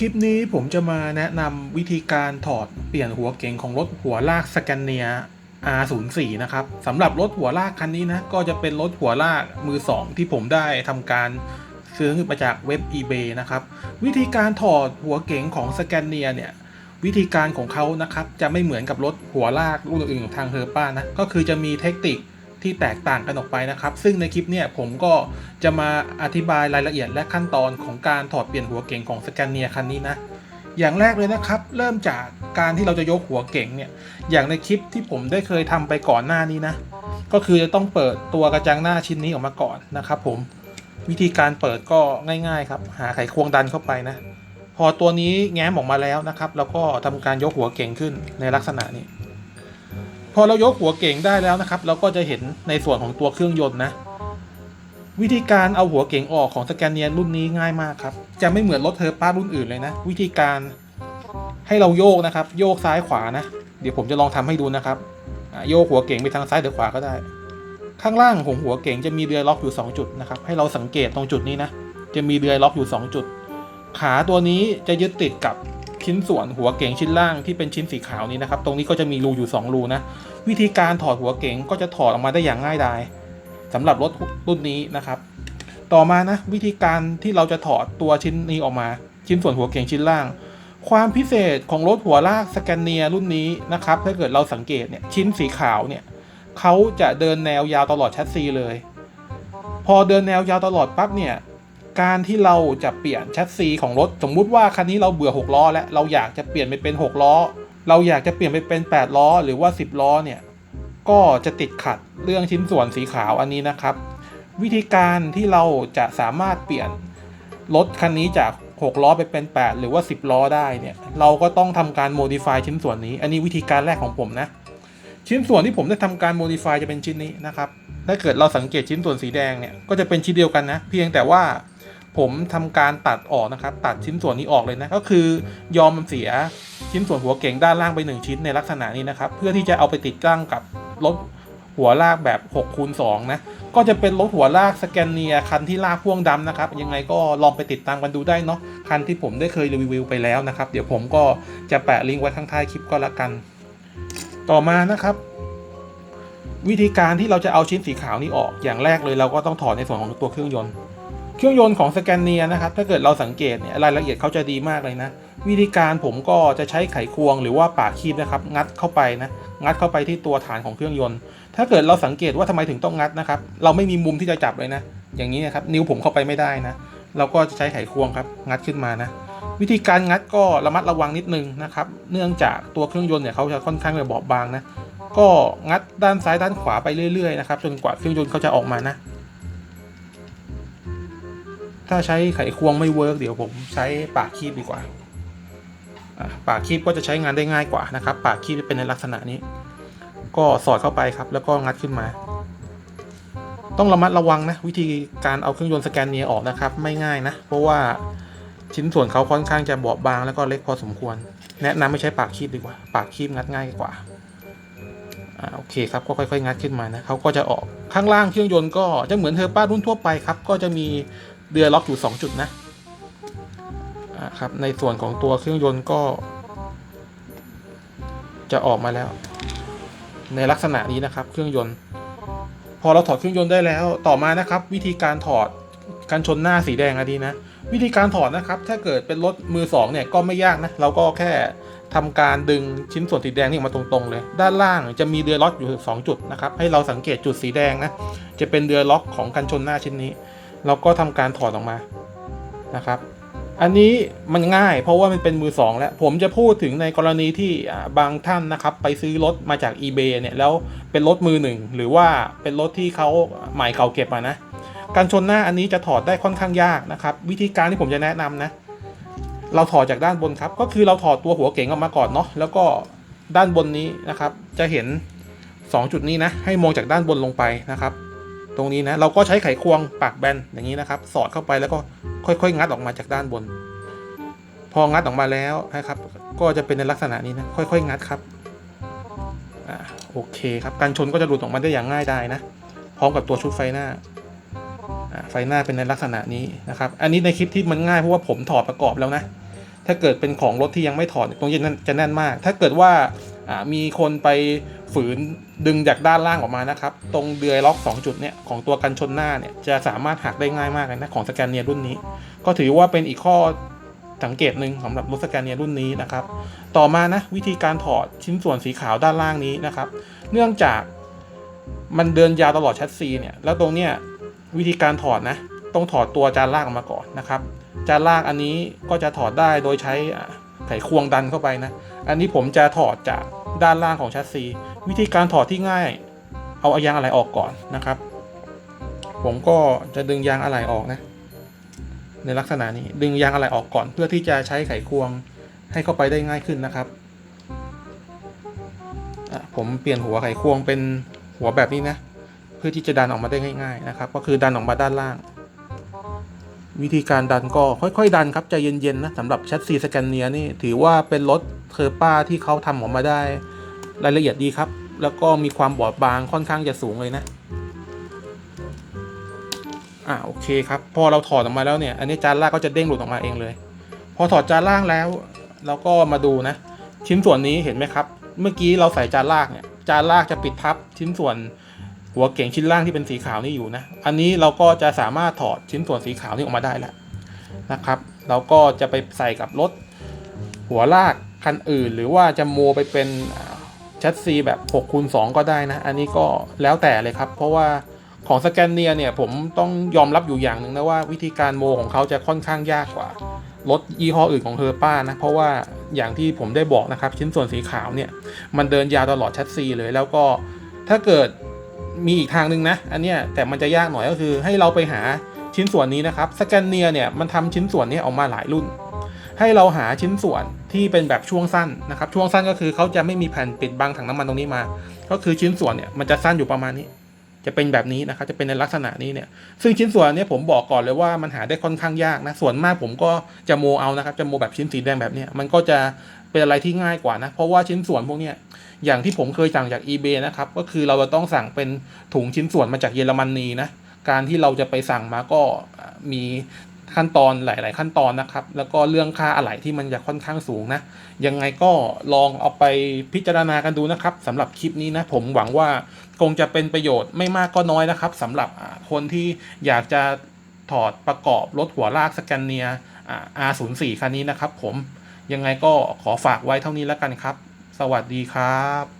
คลิปนี้ผมจะมาแนะนำวิธีการถอดเปลี่ยนหัวเก๋งของรถหัวลากสแกนเนีย R04 นะครับสำหรับรถหัวลากคันนี้นะก็จะเป็นรถหัวลากมือ 2 ที่ผมได้ทำการซื้อมาจากเว็บ eBay นะครับ วิธีการถอดหัวเก๋งของสแกนเนียเนี่ยวิธีการของเขานะครับจะไม่เหมือนกับรถหัวลากรุ่นอื่นของทางเฮอร์ป้านะก็คือจะมีเทคนิค ที่แตกต่างกันออกไปนะครับ ซึ่งในคลิปเนี่ยผมก็จะมาอธิบายรายละเอียดและขั้นตอนของการถอดเปลี่ยนหัวเก๋งของสแกนเนียคันนี้นะอย่างแรกเลยนะครับ เริ่มจากการที่เราจะยกหัวเก๋งเนี่ยอย่างในคลิปที่ผมได้เคยทำไปก่อนหน้านี้นะ ก็คือจะต้องเปิดตัวกระจังหน้าชิ้นนี้ออกมาก่อนนะครับผมวิธีการเปิดก็ง่าย ๆ ครับ หาไขควงดันเข้าไปนะ พอตัวนี้แง้มออกมาแล้วนะครับ แล้วก็ทำการยกหัวเก่งขึ้นในลักษณะนี้ พอเรายกหัวเก่งได้แล้วนะครับ เราก็จะเห็นในส่วนของตัวเครื่องยนต์นะ วิธีการเอาหัวเก่งออกของสแกนเนียนรุ่นนี้ง่ายมากครับ จะไม่เหมือนรถเทอร์ป้ารุ่นอื่นเลยนะ วิธีการให้เราโยกนะครับ โยกซ้ายขวานะ เดี๋ยวผมจะลองทำให้ดูนะครับโยกหัวเก่งไปทางซ้ายหรือขวาก็ได้ ข้างล่างของหัวเก่งจะมีเรือล็อกอยู่ 2 จุดนะครับ ให้เราสังเกตตรงจุดนี้นะ จะมีเรือล็อกอยู่ 2 จุด ขาตัวนี้จะยึดติดกับ ชิ้นส่วนหัวเก๋งชิ้นล่างที่เป็นชิ้นสีขาวนี้นะครับ ตรงนี้ก็จะมีรูอยู่ 2 รูนะ วิธีการถอดหัวเก๋งก็จะถอดออกมาได้อย่างง่ายดายสำหรับรถรุ่นนี้นะครับ ต่อมานะวิธีการที่เราจะถอดตัวชิ้นนี้ออกมา ชิ้นส่วนหัวเก๋งชิ้นล่าง ความพิเศษของรถหัวลากสแกนเนียรุ่นนี้นะครับถ้าเกิดเราสังเกตเนี่ยชิ้นสีขาวเนี่ยเขาจะเดินแนวยาวตลอดแชสซีเลย พอเดินแนวยาวตลอดปั๊บเนี่ย การที่เราจะเปลี่ยนแชสซีของรถ สมมุติว่าคันนี้เราเบื่อ 6 ล้อ แล้วเราอยากจะเปลี่ยนไปเป็น 6 ล้อ เราอยากจะเปลี่ยนไปเป็น 8 ล้อ หรือว่า 10 ล้อเนี่ยก็จะติดขัดเรื่องชิ้นส่วนสีขาวอันนี้นะครับ วิธีการที่เราจะสามารถเปลี่ยนรถคันนี้จาก 6 ล้อไปเป็น 8 หรือว่า 10 ล้อได้เนี่ยเราก็ต้องทำการ modify ชิ้นส่วนนี้ อันนี้วิธีการแรกของผมนะ ชิ้นส่วนที่ผมได้ทำการ modify จะเป็นชิ้นนี้นะครับถ้าเกิดเราสังเกตชิ้นส่วนสีแดงเนี่ยก็จะเป็นชิ้นเดียวกันนะ เพียงแต่ว่า ผมทำการตัดออกนะครับ ตัดชิ้นส่วนนี้ออกเลยนะ ก็คือยอมมันเสียชิ้นส่วนหัวเก่งด้านล่างไปหนึ่งชิ้นในลักษณะนี้นะครับ เพื่อที่จะเอาไปติดตั้งกับรถหัวลากแบบ6คูณ2นะ ก็จะเป็นรถหัวลากสแกนเนียคันที่ลากพ่วงดำนะครับ ยังไงก็ลองไปติดตามกันดูได้เนาะ คันที่ผมได้เคยรีวิวไปแล้วนะครับ เดี๋ยวผมก็จะแปะลิงก์ไว้ข้างท้ายคลิปก็แล้วกัน ต่อมานะครับ วิธีการที่เราจะเอาชิ้นสีขาวนี้ออก อย่างแรกเลยเราก็ต้องถอดในส่วนของตัวเครื่องยนต์ เครื่องยนต์ของสแกนเนียนะครับถ้าเกิดเราสังเกตเนี่ยรายละเอียดเขาจะดีมากเลยนะ วิธีการผมก็จะใช้ไขควงหรือว่าปากคีบนะครับงัดเข้าไปนะงัดเข้าไปที่ตัวฐานของเครื่องยนต์ ถ้าเกิดเราสังเกตว่าทำไมถึงต้องงัดนะครับ เราไม่มีมุมที่จะจับเลยนะ อย่างนี้นะครับนิ้วผมเข้าไปไม่ได้นะ เราก็จะใช้ไขควงครับงัดขึ้นมานะวิธีการงัดก็ระมัดระวังนิดนึงนะครับ เนื่องจากตัวเครื่องยนต์เนี่ยเขาจะค่อนข้างจะบอบบางนะ ก็งัดด้านซ้ายด้านขวาไปเรื่อยๆนะครับจนกว่าเครื่องยนต์เขาจะออกมานะ ถ้าใช้ไขควงไม่เวิร์กเดี๋ยวผมใช้ปากคีบดีกว่า ปากคีบก็จะใช้งานได้ง่ายกว่านะครับ ปากคีบจะเป็นในลักษณะนี้ ก็สอดเข้าไปครับ แล้วก็งัดขึ้นมา ต้องระมัดระวังนะวิธีการเอาเครื่องยนต์สแกนเนียออกนะครับ ไม่ง่ายนะ เพราะว่าชิ้นส่วนเขาค่อนข้างจะบอบบางแล้วก็เล็กพอสมควร แนะนำไม่ใช้ปากคีบดีกว่า ปากคีบงัดง่ายกว่าอ่าโอเคครับก็ค่อยๆ งัดขึ้นมานะเขาก็จะออกข้างล่างเครื่องยนต์ก็จะเหมือนเทอร์ป้ารุ่นทั่วไปครับ ก็จะมี เรือล็อกอยู่2จุดนะอ่าครับในส่วนของตัวเครื่องยนต์ก็ จะออกมาแล้ว ในลักษณะนี้นะครับ เครื่องยนต์ พอเราถอดเครื่องยนต์ได้แล้วต่อมานะครับ วิธีการถอดกันชนหน้าสีแดงอันนี้นะ วิธีการถอดนะครับ ถ้าเกิดเป็นรถมือสองเนี่ยก็ไม่ยากนะ เราก็แค่ทำการดึงชิ้นส่วนสีแดงนี่ออกมาตรงๆเลย ด้านล่างจะมีเรือล็อกอยู่ 2 จุดนะครับ ให้เราสังเกตจุดสีแดงนะ จะเป็นเรือล็อกของกันชนหน้าชิ้นนี้ เราก็ทำการถอดออกมานะครับ อันนี้มันง่ายเพราะว่ามันเป็นมือสองแล้ว ผมจะพูดถึงในกรณีที่บางท่านนะครับ ไปซื้อรถมาจาก eBay เนี่ยแล้วเป็นรถมือหนึ่งหรือว่าเป็นรถที่เขาใหม่เก่าเก็บมานะการชนหน้าอันนี้จะถอดได้ค่อนข้างยากนะครับ วิธีการที่ผมจะแนะนำนะ เราถอดจากด้านบนครับ ก็คือเราถอดตัวหัวเก๋งออกมาก่อนเนาะแล้วก็ด้านบนนี้นะครับ จะเห็น 2 จุดนี้นะให้มองจากด้านบนลงไปนะครับ ตรงนี้นะเราก็ใช้ไขควงปากแบนอย่างนี้นะครับ สอดเข้าไปแล้วก็ค่อยๆ งัดออกมาจากด้านบน พองัดออกมาแล้วนะครับ ก็จะเป็นในลักษณะนี้นะค่อยๆ งัดครับอโอเคครับการชนก็จะหลุดออกมาได้อย่างง่ายดายนะ พร้อมกับตัวชุดไฟหน้าไฟหน้าเป็นในลักษณะนี้นะครับ อันนี้ในคลิปที่มันง่ายเพราะว่าผมถอดประกอบแล้วนะ ถ้าเกิดเป็นของรถที่ยังไม่ถอดตรงนี้จะแน่นมาก ถ้าเกิดว่า มีคนไปฝืนดึงจากด้านล่างออกมานะครับ ตรงเดือยล็อก 2 จุดเนี่ยของตัวกันชนหน้าเนี่ยจะสามารถหักได้ง่ายมากเลยนะของสแกนเนียรุ่นนี้ ก็ถือว่าเป็นอีกข้อสังเกตหนึ่งสำหรับรถสแกนเนียรุ่นนี้นะครับ ต่อมานะวิธีการถอดชิ้นส่วนสีขาวด้านล่างนี้นะครับ เนื่องจากมันเดินยาวตลอดแชสซีเนี่ยแล้วตรงเนี้ยวิธีการถอดนะ ต้องถอดตัวจานล่างออกมาก่อนนะครับ จานล่างอันนี้ก็จะถอดได้โดยใช้ ไขควงดันเข้าไปนะ อันนี้ผมจะถอดจากด้านล่างของแชสซีวิธีการถอดที่ง่าย เอายางอะไหล่ออกก่อนนะครับ ผมก็จะดึงยางอะไหล่ออกนะ ในลักษณะนี้ดึงยางอะไหล่ออกก่อน เพื่อที่จะใช้ไขควงให้เข้าไปได้ง่ายขึ้นนะครับผมเปลี่ยนหัวไขควงเป็นหัวแบบนี้นะ เพื่อที่จะดันออกมาได้ง่าย ๆ นะครับ ก็คือดันออกมาด้านล่าง วิธีการดันก็ค่อยๆ ดันครับใจเย็นๆนะสำหรับแชสซีสแกนเนียนี่ถือว่าเป็นรถเทอร์ป้าที่เขาทำออกมาได้รายละเอียดดีครับ แล้วก็มีความบอบบางค่อนข้างจะสูงเลยนะอ่าโอเคครับ พอเราถอดออกมาแล้วเนี่ย อันนี้จานล่างก็จะเด้งหลุดออกมาเองเลย พอถอดจานล่างแล้วเราก็มาดูนะ ชิ้นส่วนนี้เห็นไหมครับ เมื่อกี้เราใส่จานล่างเนี่ยจานล่างจะปิดทับชิ้นส่วน หัวเก่งชิ้นล่างที่เป็นสีขาวนี่อยู่นะ อันนี้เราก็จะสามารถถอดชิ้นส่วนสีขาวนี่ออกมาได้แล้วนะครับ เราก็จะไปใส่กับรถหัวลากคันอื่น หรือว่าจะโมไปเป็นอ่าแชสซีแบบ6คูณ2ก็ได้นะ อันนี้ก็แล้วแต่เลยครับ เพราะว่าของสแกนเนียเนี่ยผมต้องยอมรับอยู่อย่างหนึ่งนะว่าวิธีการโมของเขาจะค่อนข้างยากกว่ารถยี่ห้ออื่นของเฮอร์ป้านะ เพราะว่าอย่างที่ผมได้บอกนะครับ ชิ้นส่วนสีขาวเนี่ย มันเดินยาวตลอดแชสซีเลย แล้วก็ถ้าเกิด มีอีกทางหนึ่งนะ อันเนี้ยแต่มันจะยากหน่อยก็คือ ให้เราไปหาชิ้นส่วนนี้นะครับสแกนเนียเนี่ยมันทำชิ้นส่วนนี้ออกมาหลายรุ่น ให้เราหาชิ้นส่วนที่เป็นแบบช่วงสั้นนะครับ ช่วงสั้นก็คือเขาจะไม่มีแผ่นปิดบังถังน้ำมันตรงนี้มา ก็คือชิ้นส่วนเนี่ยมันจะสั้นอยู่ประมาณนี้ จะเป็นแบบนี้นะครับ จะเป็นในลักษณะนี้เนี่ย ซึ่งชิ้นส่วนนี้ผมบอกก่อนเลยว่ามันหาได้ค่อนข้างยากนะ ส่วนมากผมก็จะโมเอานะครับ จะโมแบบชิ้นสีแดงแบบนี้มันก็จะเป็นอะไรที่ง่ายกว่านะ เพราะว่าชิ้นส่วนพวกเนี้ย อย่างที่ผมเคยสั่งจาก eBay นะครับก็คือเราจะต้องสั่งเป็นถุงชิ้นส่วนมาจากเยอรมนีนะการที่เราจะไปสั่งมาก็มีขั้นตอนหลาย ๆ ขั้นตอนนะครับ แล้วก็เรื่องค่าอะไหล่ที่มันจะค่อนข้างสูงนะ ยังไงก็ลองเอาไปพิจารณากันดูนะครับสำหรับคลิปนี้นะ ผมหวังว่าคงจะเป็นประโยชน์ไม่มากก็น้อยนะครับสำหรับคนที่อยากจะถอดประกอบรถหัวลากสแกนเนีย R04 คันนี้นะครับผมยังไงก็ขอฝากไว้เท่านี้แล้วกันครับ สวัสดีครับ